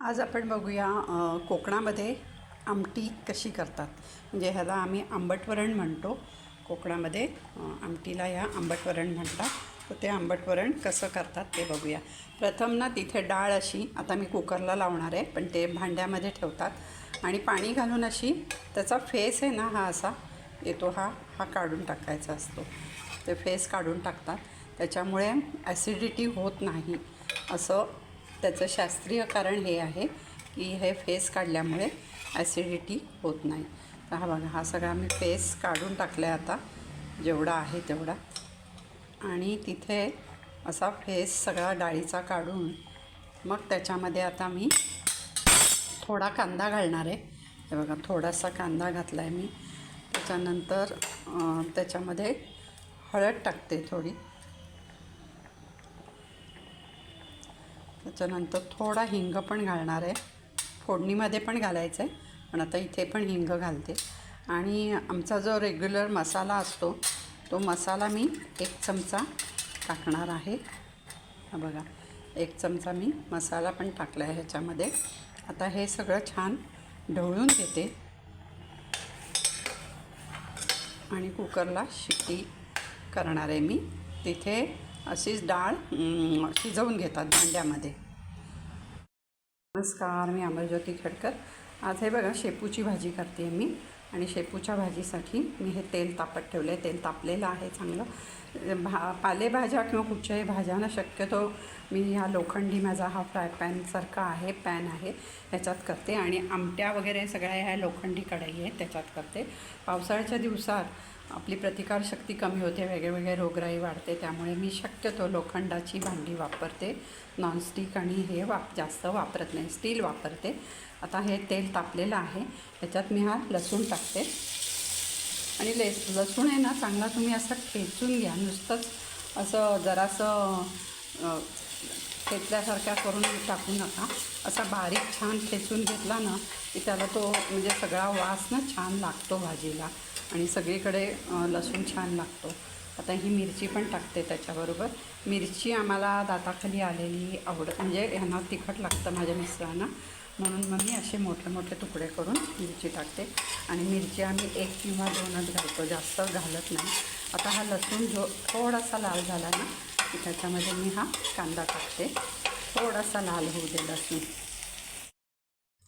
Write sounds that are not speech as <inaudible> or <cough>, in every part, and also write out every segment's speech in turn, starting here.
आज आपण बघूया कोकणामध्ये आमटी कशी करतात. म्हणजे ह्याला आम्ही आंबटवरण म्हणतो. कोकणामध्ये आमटीला या आंबटवरण म्हणतात. तर ते आंबटवरण कसं करतात ते बघूया. प्रथम ना तिथे डाळ अशी आता मी कुकरला लावणार आहे पण ते भांड्यामध्ये ठेवतात. आणि पाणी घालून अशी त्याचा फेस आहे ना हा असा येतो हा हा काढून टाकायचा असतो. ते फेस काढून टाकतात. त्याच्यामुळे ॲसिडिटी होत नाही. असं त्याचं शास्त्रीय कारण हे आहे की हे फेस काढल्यामुळे ॲसिडिटी होत नाही. तर हा बघा हा सगळा मी फेस काढून टाकला आहे आता जेवढा आहे तेवढा. आणि तिथे असा फेस सगळा डाळीचा काढून मग त्याच्यामध्ये आता मी थोडा कांदा घालणार आहे. हे बघा थोडासा कांदा घातला आहे मी. त्याच्यानंतर त्याच्यामध्ये हळद टाकते थोडी. त्याच्यानंतर थोडा हिंग पण घालणार आहे. फोडणीमध्ये पण घालायचं आहे पण आता इथे पण हिंग घालते. आणि आमचा जो रेग्युलर मसाला असतो तो मसाला मी एक चमचा टाकणार आहे. हा बघा एक चमचा मी मसाला पण टाकला आहे ह्याच्यामध्ये. आता हे सगळं छान ढवळून घेते. आणि कुकरला शिट्टी करणार आहे मी. तिथे अशीच डाळ शिजवून घेतात भांड्यामध्ये. नमस्कार मी अमरज्योती खडकर. आज हे बघा शेपूची भाजी करते मी. आणि शेपूच्या भाजीसाठी मी हे तेल तापत ठेवलं आहे तेल तापलेलं आहे चांगलं. भा पालेभाज्या किंवा कुठच्याही भाज्या ना शक्यतो मी ह्या लोखंडी माझा हा फ्राय पॅनसारखा आहे पॅन आहे ह्याच्यात करते. आणि आमट्या वगैरे सगळ्या ह्या लोखंडी कढई आहे त्याच्यात करते. पावसाळ्याच्या दिवसात आपली प्रतिकारशक्ती कमी होते वेगळेवेगळे रोगराई वाढते त्यामुळे मी शक्यतो लोखंडाची भांडी वापरते. नॉनस्टिक आणि हे वाप जास्त वापरत नाही स्टील वापरते. आता हे तेल तापलेलं आहे त्याच्यात मी हा लसूण टाकते. आणि लेस लसूण आहे ना चांगला तुम्ही असं ठेचून घ्या नुसतंच असं जरासं ठेचल्यासारख्या करून टाकू नका. असा बारीक छान ठेचून घेतला ना की त्याला तो म्हणजे सगळा वास ना छान लागतो भाजीला. आणि सगळीकडे लसूण छान लागतो. आता ही मिरची पण टाकते त्याच्याबरोबर. मिरची आम्हाला दाताखाली आलेली आवडत म्हणजे ह्यांना तिखट लागतं माझ्या मिस्टरांना. म्हणून मग मी असे मोठे मोठे तुकडे करून मिरची टाकते. आणि मिरची आम्ही एक किंवा दोनच घालतो जास्त घालत नाही. आता हा लसूण जो थोडासा लाल झाला ना की त्याच्यामध्ये मी हा कांदा टाकते. थोडासा लाल होऊ दे लसूण.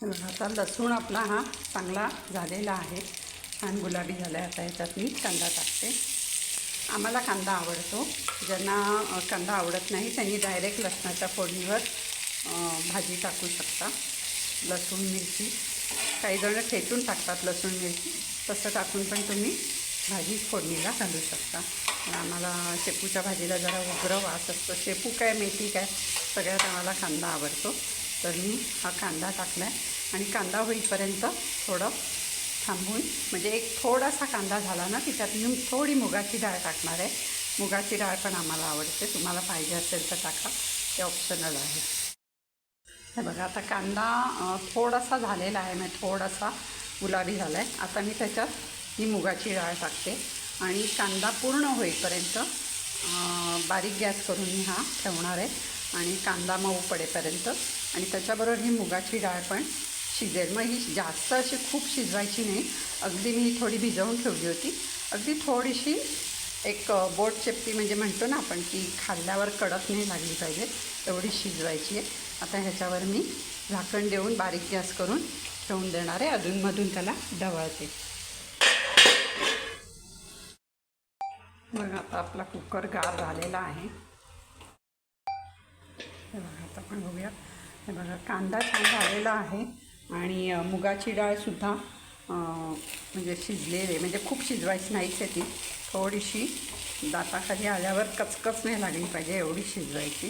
आता लसूण आपला हा चांगला झालेला आहे. छान गुलाबी झाला आहे आता याच्यात मी कांदा टाकते. आम्हाला कांदा आवडतो. ज्यांना कांदा आवडत नाही त्यांनी डायरेक्ट लसणाच्या फोडणीवर भाजी टाकू शकता. लसूण मिरची. काही जण ठेचून टाकतात लसूण मिरची. तसं टाकून पण तुम्ही भाजी फोडणीला घालू शकता. आम्हाला शेपूच्या भाजीला जरा उग्र वास असतो. शेपू काय मेथी काय? सगळ्यात आम्हाला कांदा आवडतो. तर मी हा कांदा टाकला आहे आणि कांदा होईपर्यंत थोडं थांबून म्हणजे एक थोडासा कांदा झाला ना तिच्यात मी थोडी मुगाची डाळ टाकणार आहे. मुगाची डाळ पण आम्हाला आवडते. तुम्हाला पाहिजे असेल तर टाका. ते ऑप्शनल आहे. हे बघा आता कांदा थोडासा झालेला आहे. म्हणजे थोडासा गुलाबी झाला आहे आता मी त्याच्यात ही मुगाची डाळ टाकते. आणि कांदा पूर्ण होईपर्यंत बारीक गॅस करून मी हा ठेवणार आहे. आणि कांदा मऊ पडेपर्यंत. आणि त्याच्याबरोबर ही मुगाची डाळ पण शिजेल. मग ही जास्त अशी खूप शिजवायची नाही. अगदी मी थोडी भिजवून ठेवली होती. अगदी थोडीशी एक बोट चेपटी म्हणजे म्हणतो ना आपण की खाल्ल्यावर कडक नाही लागली पाहिजे. एवढी शिजवायची आहे. आता ह्याच्यावर मी झाकण देऊन बारीक गॅस करून ठेवून देणार आहे. अधूनमधून त्याला ढवळते. मग आता आपला कुकर गार झालेला आहे. हे बघा आता आपण बघूया. हे बघा कांदा छान झालेला आहे. आणि मुगाची डाळसुद्धा म्हणजे शिजलेली आहे. म्हणजे खूप शिजवायची नाहीच आहे ती. थोडीशी दाताखाली आल्यावर कचकच नाही लागली पाहिजे एवढी शिजवायची.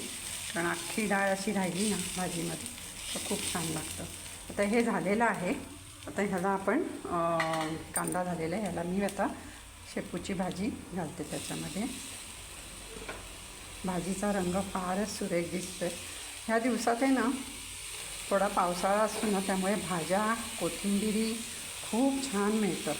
कारण अख्खी डाळ अशी राहिली ना भाजीमध्ये तर खूप छान लागतं. आता हे झालेलं आहे. आता ह्याला आपण कांदा झालेला आहे. ह्याला मी आता शेपूची भाजी घालते त्याच्यामध्ये. भाजीचा रंग फारच सुरेख दिसतोय. ह्या दिवसात आहे ना थोडा पावसाळा असतो ना त्यामुळे भाज्या कोथिंबिरी खूप छान मिळतं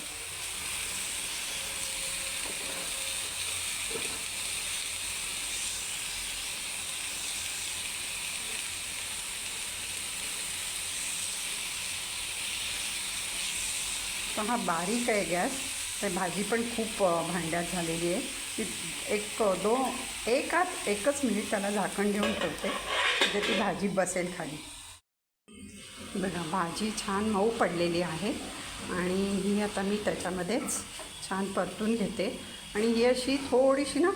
तर हा बारीक आहे गॅस. ते भाजी पण खूप भांड्यात झालेली आहे. ती एक दो एक आत एकच मिनिट त्याला झाकण देऊन ठेवते म्हणजे ती भाजी बसेल खाली. बघा भाजी छान मऊ पडलेली आहे आणि ही आता मी त्याच्यामध्येच छान परतून घेते. आणि ही अशी थोडीशी ना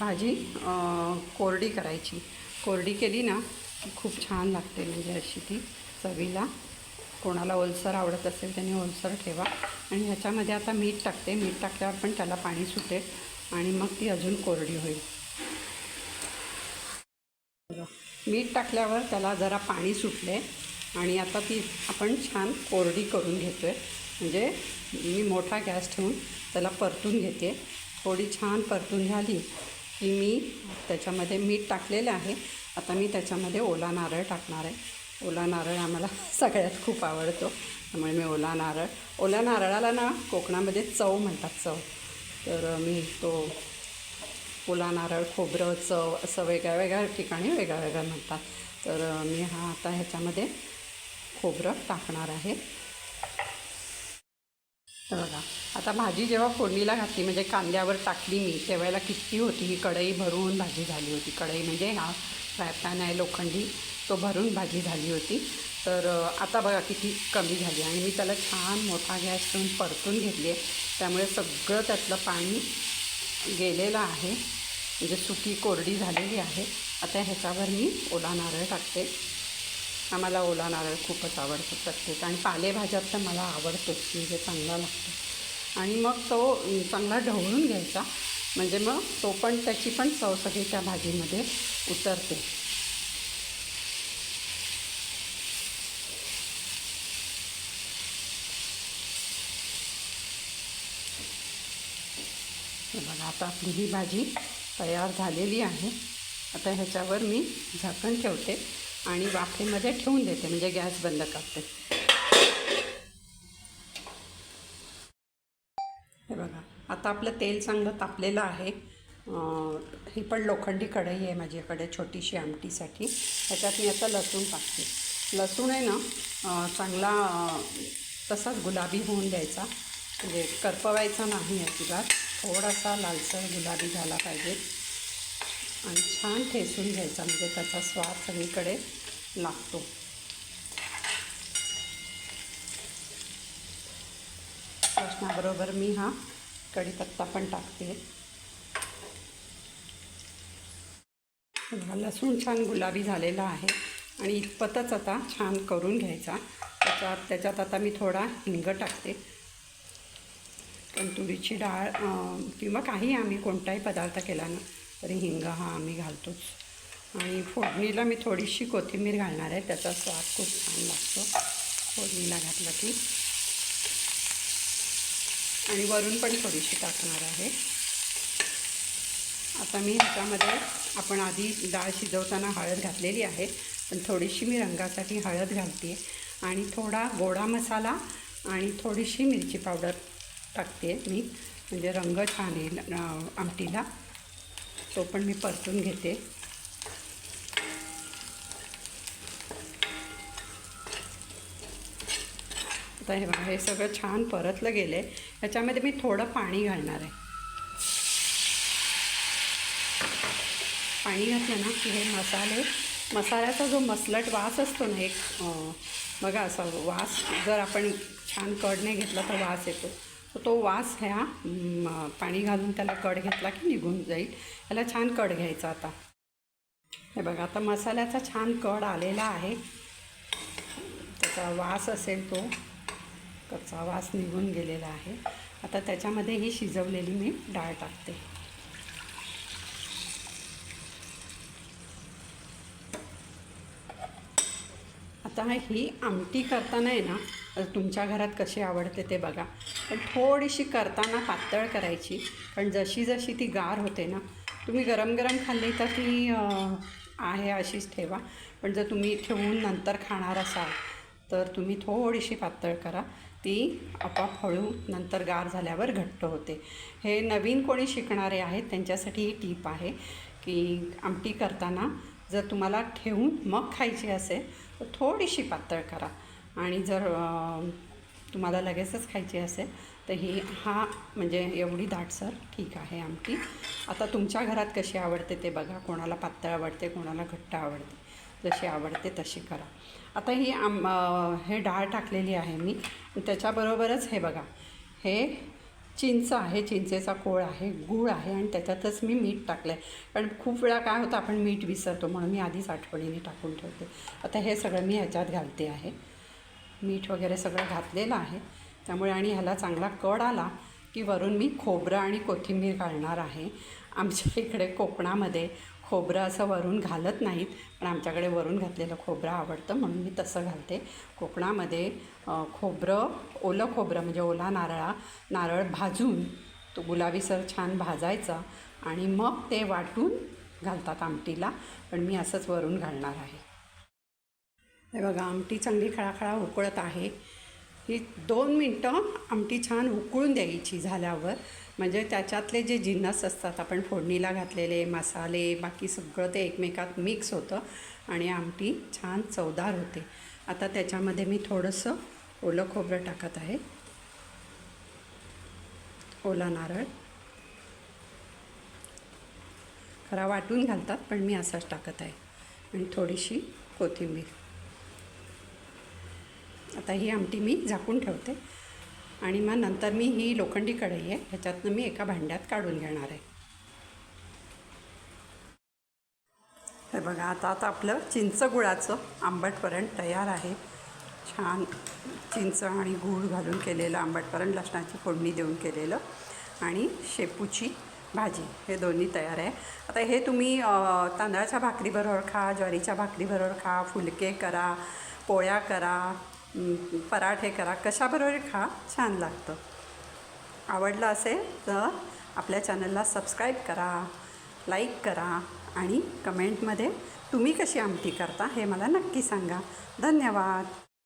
भाजी कोरडी करायची. कोरडी केली ना की खूप छान लागते म्हणजे अशी ती चवीला. कोणाला ओलसर आवडत असेल त्यांनी ओलसर ठेवा. आणि ह्याच्यामध्ये आता मीठ टाकते. मीठ टाकल्यावर पण त्याला पाणी सुटेल आणि मग ती अजून कोरडी होईल. मीठ टाकल्यावर त्याला जरा पाणी सुटले. आणि आता ती आपण छान कोरडी करून घेतो आहे म्हणजे मी मोठा गॅस ठेवून त्याला परतून घेते. थोडी छान परतून झाली की मी त्याच्यामध्ये मीठ टाकलेलं आहे. आता मी त्याच्यामध्ये ओला नारळ टाकणार आहे. ओला नारळ आम्हाला <laughs> सगळ्यात खूप आवडतो. त्यामुळे मी ओला नारळ ओल्या नारळाला ना कोकणामध्ये चव म्हणतात चव. तर मी तो ओला नारळ खोबरं चव असं वेगळ्या वेगळ्या ठिकाणी वेगळ्या वेगळ्या म्हणतात. तर मी हा आता ह्याच्यामध्ये खोबरं टाकणार आहे. तर बघा आता भाजी जेव्हा फोडणीला घातली म्हणजे कांद्यावर टाकली मी तेव्हाला किती होती ही कढई भरून भाजी झाली होती. कढई म्हणजे हा फ्रायपॅन आहे लोखंडी तो भरून भाजी झाली होती. तर आता बघा किती कमी झाली आणि मी त्याला छान मोठा गॅस ठेवून परतून घेतली आहे. त्यामुळे सगळं त्यातलं पाणी गेलेलं आहे. म्हणजे सुकी कोरडी झालेली आहे. आता ह्याच्यावर मी ओला नारळ टाकते. आम्हाला ओला नारळ खूपच आवडतो प्रत्येक. आणि पालेभाज्यात तर मला आवडतोच म्हणजे चांगला लागतो. आणि मग तो चांगला ढवळून घ्यायचा. म्हणजे मग तो पण त्याची पण चव सगळी त्या भाजीमध्ये उतरते. बघा आता आपली ही भाजी तयार झालेली आहे. आता ह्याच्यावर मी झाकण ठेवते. आणि वाफेमध्ये ठेवून देते म्हणजे गॅस बंद करते. हे बघा आता आपलं तेल चांगलं तापलेलं आहे. ही पण लोखंडी कढई आहे माझ्याकडे छोटीशी आमटीसाठी. ह्याच्यात मी आता लसूण टाकते. लसूण आहे ना चांगला तसाच गुलाबी होऊन द्यायचा. म्हणजे करपवायचा नाही अजिबात. थोडासा लालसर गुलाबी झाला पाहिजे. आणि छान ठेसून घ्यायचा म्हणजे त्याचा स्वाद सगळीकडे लागतो. लसणाबरोबर मी हा कढीपत्ता पण टाकते. लसूण छान गुलाबी झालेला आहे आणि इतपतच आता छान करून घ्यायचा. त्याच्यात त्याच्यात आता मी थोडा हिंग टाकते. पण तुरीची डाळ किंवा काही आम्ही कोणताही पदार्थ केला ना तरी हिंग हा आम्ही घालतोच. आणि फोडणीला मी थोडीशी कोथिंबीर घालणार आहे त्याचा स्वाद खूप छान लागतो. फोडणीला घातला की. आणि वरून पण थोडीशी टाकणार आहे. आता मी ह्याच्यामध्ये आपण आधी डाळ शिजवताना हळद घातलेली आहे पण थोडीशी मी रंगासाठी हळद घालते. आणि थोडा गोडा मसाला आणि थोडीशी मिरची पावडर टाकते मी. म्हणजे रंग छान येईल आमटीला. तो पण मी परतून घेते. आता हे बघा हे सगळं छान परतलं गेलं आहे ह्याच्यामध्ये मी थोडं पाणी घालणार आहे. पाणी घातलं ना की हे मसाले मसाल्याचा जो मसलट वास असतो ना एक बघा असा वास जर आपण छान कडने घेतला तर वास येतो. तर तो वास ह्या पाणी घालून त्याला कड घेतला की निघून जाईल. याला छान कड घ्यायचा आता. हे बघा आता मसाल्याचा छान कड आलेला आहे. त्याचा वास असेल तो. कच्चा वास निघून गेलेला आहे. आता त्याच्यामध्ये ही शिजवलेली मी डाळ टाकते. आता ही आमटी करताना आहे ना तुमच्या घरात कशी आवडते ते बघा. पण थोडीशी करताना पातळ करायची. पण जशी जशी ती गार होते ना तुम्ही गरम गरम खाल्ली तर ती आहे अशीच ठेवा. पण जर तुम्ही ठेवून नंतर खाणार असाल तर तुम्ही थोडीशी पातळ करा. ती आपाप हळू नंतर गार झाल्यावर घट्ट होते. हे नवीन कोणी शिकणारे आहेत त्यांच्यासाठी ही टीप आहे की आमटी करताना जर तुम्हाला ठेवून मग खायची असेल तर थोडीशी पातळ करा. आणि जर तुम्हाला लगेचच खायची असेल तर ही हा म्हणजे एवढी दाटसर ठीक आहे आमटी. आता तुमच्या घरात कशी आवडते ते बघा. कोणाला पातळ आवडते कोणाला घट्ट आवडते. जशी आवडते तशी करा. आता ही आम हे डाळ टाकलेली आहे मी. त्याच्याबरोबरच हे बघा. हे चिंच आहे चिंचेचा कोळ आहे गूळ आहे आणि त्याच्यातच मी मीठ टाकलं आहे कारण खूप वेळा काय होतं आपण मीठ विसरतो म्हणून मी आधीच आठवणीने टाकून ठेवते. आता हे सगळं मी ह्याच्यात घालते आहे. मीठ वगैरे सगळं घातलेलं आहे. त्यामुळे आणि ह्याला चांगला कड आला की वरून मी खोबरं आणि कोथिंबीर घालणार आहे. आमच्या इकडे कोकणामध्ये खोबरं असं वरून घालत नाहीत पण आमच्याकडे वरून घातलेलं खोबरं आवडतं म्हणून मी तसं घालते. कोकणामध्ये खोबरं ओलं खोबरं म्हणजे ओला नारळा नारळ भाजून तो गुलाबीसर छान भाजायचा आणि मग ते वाटून घालतात आमटीला पण मी असंच वरून घालणार आहे. हे बघा आमटी चांगली खळाखळा उकळत आहे. ही दोन मिनटं आमटी छान उकळून द्यायची झाल्यावर म्हणजे त्याच्यातले जे जिन्नस असतात आपण फोडणीला घातलेले मसाले बाकी सगळं ते एकमेकात मिक्स होतं आणि आमटी छान चवदार होते. आता त्याच्यामध्ये मी थोडंसं ओलं खोबरं टाकत आहे. ओला नारळ. खरा वाटून घालतात पण मी असाच टाकत आहे. आणि थोडीशी कोथिंबीर. आता ही आमटी मी झाकून ठेवते. आणि मग नंतर मी ही लोखंडी कढई आहे ह्याच्यातनं मी एका भांड्यात काढून घेणार आहे. हे बघा आता आता आपलं चिंच गुळाचं आंबटवरण तयार आहे. छान चिंच आणि गूळ घालून केलेलं आंबटवरण लसणाची फोडणी देऊन केलेलं आणि शेपूची भाजी हे दोन्ही तयार आहे. आता हे तुम्ही तांदळाच्या भाकरीबरोबर खा ज्वारीच्या भाकरीबरोबर खा फुलके करा पोळ्या करा पराठे करा. कशाबरोबर खा? छान लागतं. आवडलं असेल तर आपल्या चॅनलला सबस्क्राईब करा लाईक करा आणि कमेंटमध्ये तुम्ही कशी आमटी करता हे मला नक्की सांगा. धन्यवाद.